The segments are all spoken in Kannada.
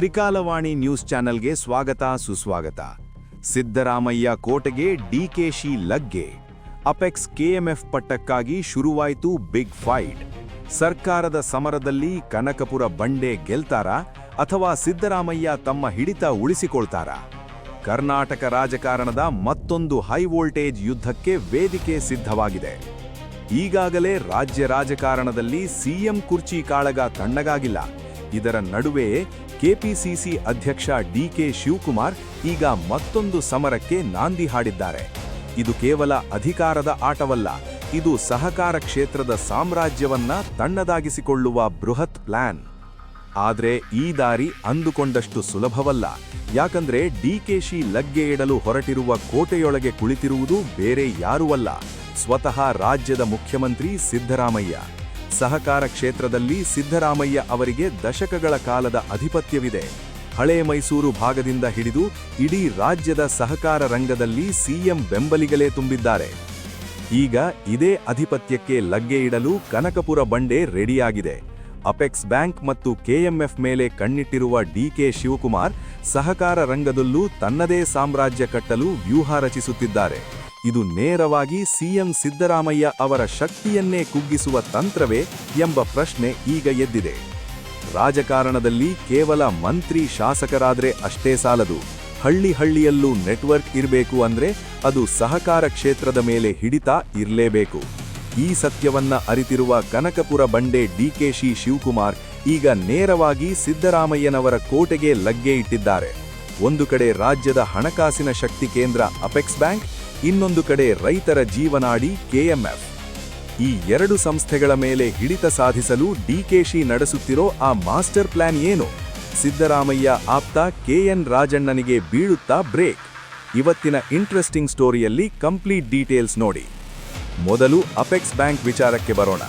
ತ್ರಿಕಾಲವಾಣಿ ನ್ಯೂಸ್ ಚಾನೆಲ್ಗೆ ಸ್ವಾಗತ ಸುಸ್ವಾಗತ. ಸಿದ್ದರಾಮಯ್ಯ ಕೋಟೆಗೆ ಡಿಕೆಶಿ ಲಗ್ಗೆ. ಅಪೆಕ್ಸ್ ಕೆಎಂಎಫ್ ಪಟ್ಟಕ್ಕಾಗಿ ಶುರುವಾಯಿತು ಬಿಗ್ ಫೈಟ್. ಸರ್ಕಾರದ ಸಮರದಲ್ಲಿ ಕನಕಪುರ ಬಂಡೆ ಗೆಲ್ತಾರಾ ಅಥವಾ ಸಿದ್ದರಾಮಯ್ಯ ತಮ್ಮ ಹಿಡಿತ ಉಳಿಸಿಕೊಳ್ತಾರಾ? ಕರ್ನಾಟಕ ರಾಜಕಾರಣದ ಮತ್ತೊಂದು ಹೈ ವೋಲ್ಟೇಜ್ ಯುದ್ಧಕ್ಕೆ ವೇದಿಕೆ ಸಿದ್ಧವಾಗಿದೆ. ಈಗಾಗಲೇ ರಾಜ್ಯ ರಾಜಕಾರಣದಲ್ಲಿ ಸಿಎಂ ಕುರ್ಚಿ ಕಾಳಗ ತಣ್ಣಗಾಗಿಲ್ಲ. ಇದರ ನಡುವೆ ಕೆಪಿಸಿಸಿ ಅಧ್ಯಕ್ಷ ಡಿಕೆ ಶಿವಕುಮಾರ್ ಈಗ ಮತ್ತೊಂದು ಸಮರಕ್ಕೆ ನಾಂದಿ ಹಾಡಿದ್ದಾರೆ. ಇದು ಕೇವಲ ಅಧಿಕಾರದ ಆಟವಲ್ಲ, ಇದು ಸಹಕಾರ ಕ್ಷೇತ್ರದ ಸಾಮ್ರಾಜ್ಯವನ್ನ ತಣ್ಣದಾಗಿಸಿಕೊಳ್ಳುವ ಬೃಹತ್ ಪ್ಲಾನ್. ಆದರೆ ಈ ದಾರಿ ಅಂದುಕೊಂಡಷ್ಟು ಸುಲಭವಲ್ಲ, ಯಾಕಂದ್ರೆ ಡಿಕೆಶಿ ಲಗ್ಗೆ ಇಡಲು ಹೊರಟಿರುವ ಕೋಟೆಯೊಳಗೆ ಕುಳಿತಿರುವುದು ಬೇರೆ ಯಾರೂ ಅಲ್ಲ, ಸ್ವತಃ ರಾಜ್ಯದ ಮುಖ್ಯಮಂತ್ರಿ ಸಿದ್ದರಾಮಯ್ಯ. ಸಹಕಾರ ಕ್ಷೇತ್ರದಲ್ಲಿ ಸಿದ್ದರಾಮಯ್ಯ ಅವರಿಗೆ ದಶಕಗಳ ಕಾಲದ ಅಧಿಪತ್ಯವಿದೆ. ಹಳೆ ಮೈಸೂರು ಭಾಗದಿಂದ ಹಿಡಿದು ಇಡೀ ರಾಜ್ಯದ ಸಹಕಾರ ರಂಗದಲ್ಲಿ ಸಿಎಂ ಬೆಂಬಲಿಗಲೇ ತುಂಬಿದ್ದಾರೆ. ಈಗ ಇದೇ ಅಧಿಪತ್ಯಕ್ಕೆ ಲಗ್ಗೆ ಇಡಲು ಕನಕಪುರ ಬಂಡೆ ರೆಡಿಯಾಗಿದೆ. ಅಪೆಕ್ಸ್ ಬ್ಯಾಂಕ್ ಮತ್ತು ಕೆಎಂಎಫ್ ಮೇಲೆ ಕಣ್ಣಿಟ್ಟಿರುವ ಡಿಕೆ ಶಿವಕುಮಾರ್ ಸಹಕಾರ ರಂಗದಲ್ಲೂ ತನ್ನದೇ ಸಾಮ್ರಾಜ್ಯ ಕಟ್ಟಲು ವ್ಯೂಹ ರಚಿಸುತ್ತಿದ್ದಾರೆ. ಇದು ನೇರವಾಗಿ ಸಿಎಂ ಸಿದ್ದರಾಮಯ್ಯ ಅವರ ಶಕ್ತಿಯನ್ನೇ ಕುಗ್ಗಿಸುವ ತಂತ್ರವೇ ಎಂಬ ಪ್ರಶ್ನೆ ಈಗ ಎದ್ದಿದೆ. ರಾಜಕಾರಣದಲ್ಲಿ ಕೇವಲ ಮಂತ್ರಿ ಶಾಸಕರಾದ್ರೆ ಅಷ್ಟೇ ಸಾಲದು. ಹಳ್ಳಿ ಹಳ್ಳಿಯಲ್ಲೂ ನೆಟ್ವರ್ಕ್ ಇರಬೇಕು ಅಂದ್ರೆ ಅದು ಸಹಕಾರ ಕ್ಷೇತ್ರದ ಮೇಲೆ ಹಿಡಿತ ಇರಲೇಬೇಕು. ಈ ಸತ್ಯವನ್ನ ಅರಿತಿರುವ ಕನಕಪುರ ಬಂಡೆ ಡಿಕೆಶಿ ಶಿವಕುಮಾರ್ ಈಗ ನೇರವಾಗಿ ಸಿದ್ದರಾಮಯ್ಯನವರ ಕೋಟೆಗೆ ಲಗ್ಗೆ ಇಟ್ಟಿದ್ದಾರೆ. ಒಂದು ಕಡೆ ರಾಜ್ಯದ ಹಣಕಾಸಿನ ಶಕ್ತಿ ಕೇಂದ್ರ ಅಪೆಕ್ಸ್ ಬ್ಯಾಂಕ್ ಇನ್ನೊಂದು ಕಡೆ ರೈತರ ಜೀವನಾಡಿ ಕೆಎಂಎಫ್ ಈ ಎರಡು ಸಂಸ್ಥೆಗಳ ಮೇಲೆ ಹಿಡಿತ ಸಾಧಿಸಲು ಡಿಕೆಶಿ ನಡೆಸುತ್ತಿರೋ ಆ ಮಾಸ್ಟರ್ ಪ್ಲಾನ್ ಏನು? ಸಿದ್ದರಾಮಯ್ಯ ಆಪ್ತ ಕೆಎನ್ ರಾಜಣ್ಣನಿಗೆ ಬೀಳುತ್ತಾ ಬ್ರೇಕ್? ಇವತ್ತಿನ ಇಂಟ್ರೆಸ್ಟಿಂಗ್ ಸ್ಟೋರಿಯಲ್ಲಿ ಕಂಪ್ಲೀಟ್ ಡೀಟೇಲ್ಸ್ ನೋಡಿ. ಮೊದಲು ಅಪೆಕ್ಸ್ ಬ್ಯಾಂಕ್ ವಿಚಾರಕ್ಕೆ ಬರೋಣ.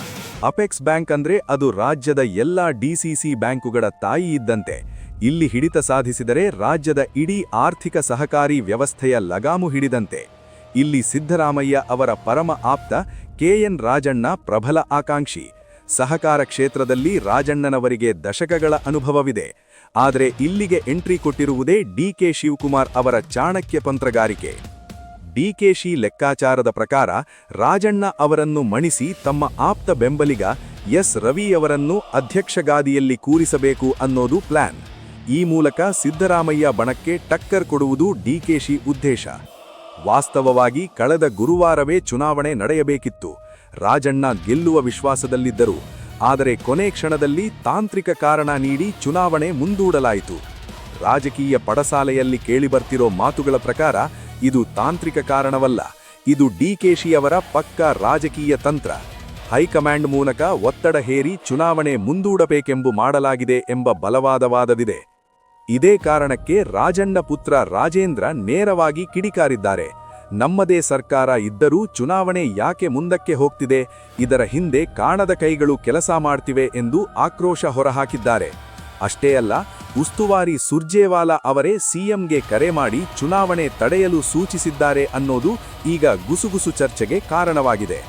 ಅಪೆಕ್ಸ್ ಬ್ಯಾಂಕ್ ಅಂದ್ರೆ ಅದು ರಾಜ್ಯದ ಎಲ್ಲಾ ಡಿಸಿಸಿ ಬ್ಯಾಂಕುಗಳ ತಾಯಿ ಇದ್ದಂತೆ. ಇಲ್ಲಿ ಹಿಡಿತ ಸಾಧಿಸಿದರೆ ರಾಜ್ಯದ ಇಡೀ ಆರ್ಥಿಕ ಸಹಕಾರಿ ವ್ಯವಸ್ಥೆಯ ಲಗಾಮು ಹಿಡಿದಂತೆ. ಇಲ್ಲಿ ಸಿದ್ದರಾಮಯ್ಯ ಅವರ ಪರಮ ಆಪ್ತ ಕೆಎನ್ ರಾಜಣ್ಣ ಪ್ರಬಲ ಆಕಾಂಕ್ಷಿ. ಸಹಕಾರ ಕ್ಷೇತ್ರದಲ್ಲಿ ರಾಜಣ್ಣನವರಿಗೆ ದಶಕಗಳ ಅನುಭವವಿದೆ. ಆದರೆ ಇಲ್ಲಿಗೆ ಎಂಟ್ರಿ ಕೊಟ್ಟಿರುವುದೇ ಡಿಕೆ ಶಿವಕುಮಾರ್ ಅವರ ಚಾಣಕ್ಯ ತಂತ್ರಗಾರಿಕೆ ಡಿಕೆಶಿ ಲೆಕ್ಕಾಚಾರದ ಪ್ರಕಾರ ರಾಜಣ್ಣ ಅವರನ್ನು ಮಣಿಸಿ ತಮ್ಮ ಆಪ್ತ ಬೆಂಬಲಿಗ ಎಸ್. ರವಿಯವರನ್ನು ಅಧ್ಯಕ್ಷಗಾದಿಯಲ್ಲಿ ಕೂರಿಸಬೇಕು ಅನ್ನೋದು ಪ್ಲಾನ್. ಈ ಮೂಲಕ ಸಿದ್ದರಾಮಯ್ಯ ಬಣಕ್ಕೆ ಟಕ್ಕರ್ ಕೊಡುವುದು ಡಿಕೆಶಿ ಉದ್ದೇಶ. ವಾಸ್ತವವಾಗಿ ಕಳೆದ ಗುರುವಾರವೇ ಚುನಾವಣೆ ನಡೆಯಬೇಕಿತ್ತು. ರಾಜಣ್ಣ ಗೆಲ್ಲುವ ವಿಶ್ವಾಸದಲ್ಲಿದ್ದರು. ಆದರೆ ಕೊನೆ ಕ್ಷಣದಲ್ಲಿ ತಾಂತ್ರಿಕ ಕಾರಣ ನೀಡಿ ಚುನಾವಣೆ ಮುಂದೂಡಲಾಯಿತು. ರಾಜಕೀಯ ಪಡಸಾಲೆಯಲ್ಲಿ ಕೇಳಿಬರ್ತಿರೋ ಮಾತುಗಳ ಪ್ರಕಾರ ಇದು ತಾಂತ್ರಿಕ ಕಾರಣವಲ್ಲ. ಇದು ಡಿಕೆಶಿಯವರ ಪಕ್ಕ ರಾಜಕೀಯ ತಂತ್ರ. ಹೈಕಮಾಂಡ್ ಮೂಲಕ ಒತ್ತಡ ಹೇರಿ ಚುನಾವಣೆ ಮುಂದೂಡಬೇಕೆಂಬು ಮಾಡಲಾಗಿದೆ ಎಂಬ ಬಲವಾದ ವಾದವಿದೆ ಇದೇ ಕಾರಣಕ್ಕೆ ರಾಜಣ್ಣ ಪುತ್ರ ರಾಜೇಂದ್ರ ನೇರವಾಗಿ ಕಿಡಿಕಾರಿದ್ದಾರೆ. ನಮ್ಮದೇ ಸರ್ಕಾರ ಇದ್ದರೂ ಚುನಾವಣೆ ಯಾಕೆ ಮುಂದಕ್ಕೆ ಹೋಗ್ತಿದೆ, ಇದರ ಹಿಂದೆ ಕಾಣದ ಕೈಗಳು ಕೆಲಸ ಮಾಡ್ತಿವೆ ಎಂದು ಆಕ್ರೋಶ ಹೊರಹಾಕಿದ್ದಾರೆ. ಅಷ್ಟೇ ಅಲ್ಲ, ಉಸ್ತುವಾರಿ ಸುರ್ಜೇವಾಲಾ ಅವರೇ ಸಿಎಂಗೆ ಕರೆ ಮಾಡಿ ಚುನಾವಣೆ ತಡೆಯಲು ಸೂಚಿಸಿದ್ದಾರೆ ಅನ್ನೋದು ಈಗ ಗುಸುಗುಸು ಚರ್ಚೆಗೆ ಕಾರಣವಾಗಿದೆ.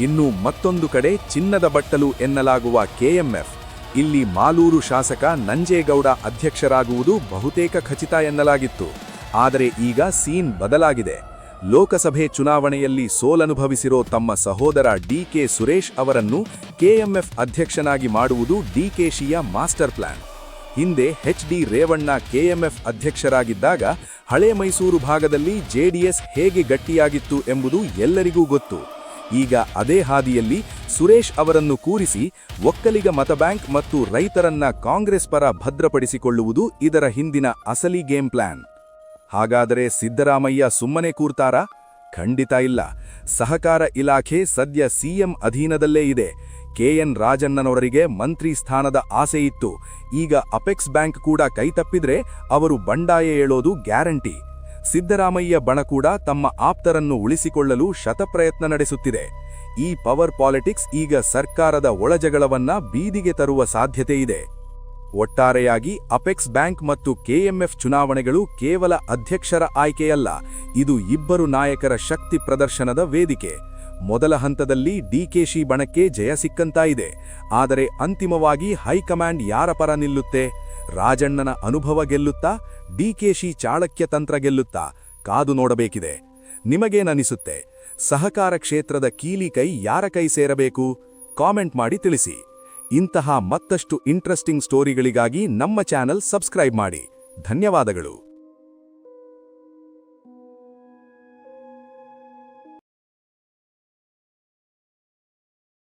ಇನ್ನು ಮತ್ತೊಂದು ಕಡೆ ಚಿನ್ನದ ಬಟ್ಟಲು ಎನ್ನಲಾಗುವ ಕೆಎಂಎಫ್ ಇಲ್ಲಿ ಮಾಲೂರು ಶಾಸಕ ನಂಜೇಗೌಡ ಅಧ್ಯಕ್ಷರಾಗುವುದು ಬಹುತೇಕ ಖಚಿತ ಎನ್ನಲಾಗಿತ್ತು. ಆದರೆ ಈಗ ಸೀನ್ ಬದಲಾಗಿದೆ. ಲೋಕಸಭೆ ಚುನಾವಣೆಯಲ್ಲಿ ಸೋಲನುಭವಿಸಿರೋ ತಮ್ಮ ಸಹೋದರ ಡಿಕೆ ಸುರೇಶ್ ಅವರನ್ನು ಕೆಎಂಎಫ್ ಅಧ್ಯಕ್ಷನಾಗಿ ಮಾಡುವುದು ಡಿಕೆಶಿಯ ಮಾಸ್ಟರ್ ಪ್ಲಾನ್. ಹಿಂದೆ ಎಚ್ ಡಿ ರೇವಣ್ಣ ಕೆಎಂಎಫ್ ಅಧ್ಯಕ್ಷರಾಗಿದ್ದಾಗ ಹಳೆ ಮೈಸೂರು ಭಾಗದಲ್ಲಿ ಜೆಡಿಎಸ್ ಹೇಗೆ ಗಟ್ಟಿಯಾಗಿತ್ತು ಎಂಬುದು ಎಲ್ಲರಿಗೂ ಗೊತ್ತು. ಈಗ ಅದೇ ಹಾದಿಯಲ್ಲಿ ಸುರೇಶ್ ಅವರನ್ನು ಕೂರಿಸಿ ಒಕ್ಕಲಿಗ ಮತಬ್ಯಾಂಕ್ ಮತ್ತು ರೈತರನ್ನ ಕಾಂಗ್ರೆಸ್ ಪರ ಭದ್ರಪಡಿಸಿಕೊಳ್ಳುವುದು ಇದರ ಹಿಂದಿನ ಅಸಲಿ ಗೇಮ್ ಪ್ಲಾನ್. ಹಾಗಾದರೆ ಸಿದ್ದರಾಮಯ್ಯ ಸುಮ್ಮನೆ ಕೂರ್ತಾರಾ? ಖಂಡಿತ ಇಲ್ಲ. ಸಹಕಾರ ಇಲಾಖೆ ಸದ್ಯ ಸಿಎಂ ಅಧೀನದಲ್ಲೇ ಇದೆ. ಕೆಎನ್ ರಾಜಣ್ಣನವರಿಗೆ ಮಂತ್ರಿ ಸ್ಥಾನದ ಆಸೆ ಇತ್ತು. ಈಗ ಅಪೆಕ್ಸ್ ಬ್ಯಾಂಕ್ ಕೂಡ ಕೈತಪ್ಪಿದ್ರೆ ಅವರು ಬಂಡಾಯ ಹೇಳೋದು ಗ್ಯಾರಂಟಿ. ಸಿದ್ದರಾಮಯ್ಯ ಬಣ ಕೂಡ ತಮ್ಮ ಆಪ್ತರನ್ನು ಉಳಿಸಿಕೊಳ್ಳಲು ಶತಪ್ರಯತ್ನ ನಡೆಸುತ್ತಿದೆ. ಈ ಪವರ್ ಪಾಲಿಟಿಕ್ಸ್ ಈಗ ಸರ್ಕಾರದ ಒಳಜಗಳವನ್ನ ಬೀದಿಗೆ ತರುವ ಸಾಧ್ಯತೆ ಇದೆ. ಒಟ್ಟಾರೆಯಾಗಿ ಅಪೆಕ್ಸ್ ಬ್ಯಾಂಕ್ ಮತ್ತು ಕೆಎಂಎಫ್ ಚುನಾವಣೆಗಳು ಕೇವಲ ಅಧ್ಯಕ್ಷರ ಆಯ್ಕೆಯಲ್ಲ, ಇದು ಇಬ್ಬರು ನಾಯಕರ ಶಕ್ತಿ ಪ್ರದರ್ಶನದ ವೇದಿಕೆ. ಮೊದಲ ಹಂತದಲ್ಲಿ ಡಿಕೆಶಿ ಬಣಕ್ಕೆ ಜಯ ಸಿಕ್ಕಂತಾಯಿದೆ ಆದರೆ ಅಂತಿಮವಾಗಿ ಹೈಕಮಾಂಡ್ ಯಾರ ಪರ ನಿಲ್ಲುತ್ತೆ? ರಾಜಣ್ಣನ ಅನುಭವ ಗೆಲ್ಲುತ್ತಾ, ಡಿಕೆಶಿ ಚಾಳಕ್ಯ ತಂತ್ರ ಗೆಲ್ಲುತ್ತಾ ಕಾದು ನೋಡಬೇಕಿದೆ. ನಿಮಗೇನನಿಸುತ್ತೆ? ಸಹಕಾರ ಕ್ಷೇತ್ರದ ಕೀಲಿ ಕೈ ಯಾರ ಕೈ ಸೇರಬೇಕು? ಕಾಮೆಂಟ್ ಮಾಡಿ ತಿಳಿಸಿ. ಇಂತಹ ಮತ್ತಷ್ಟು ಇಂಟ್ರೆಸ್ಟಿಂಗ್ ಸ್ಟೋರಿಗಳಿಗಾಗಿ ನಮ್ಮ ಚಾನೆಲ್ ಸಬ್ಸ್ಕ್ರೈಬ್ ಮಾಡಿ. ಧನ್ಯವಾದಗಳು.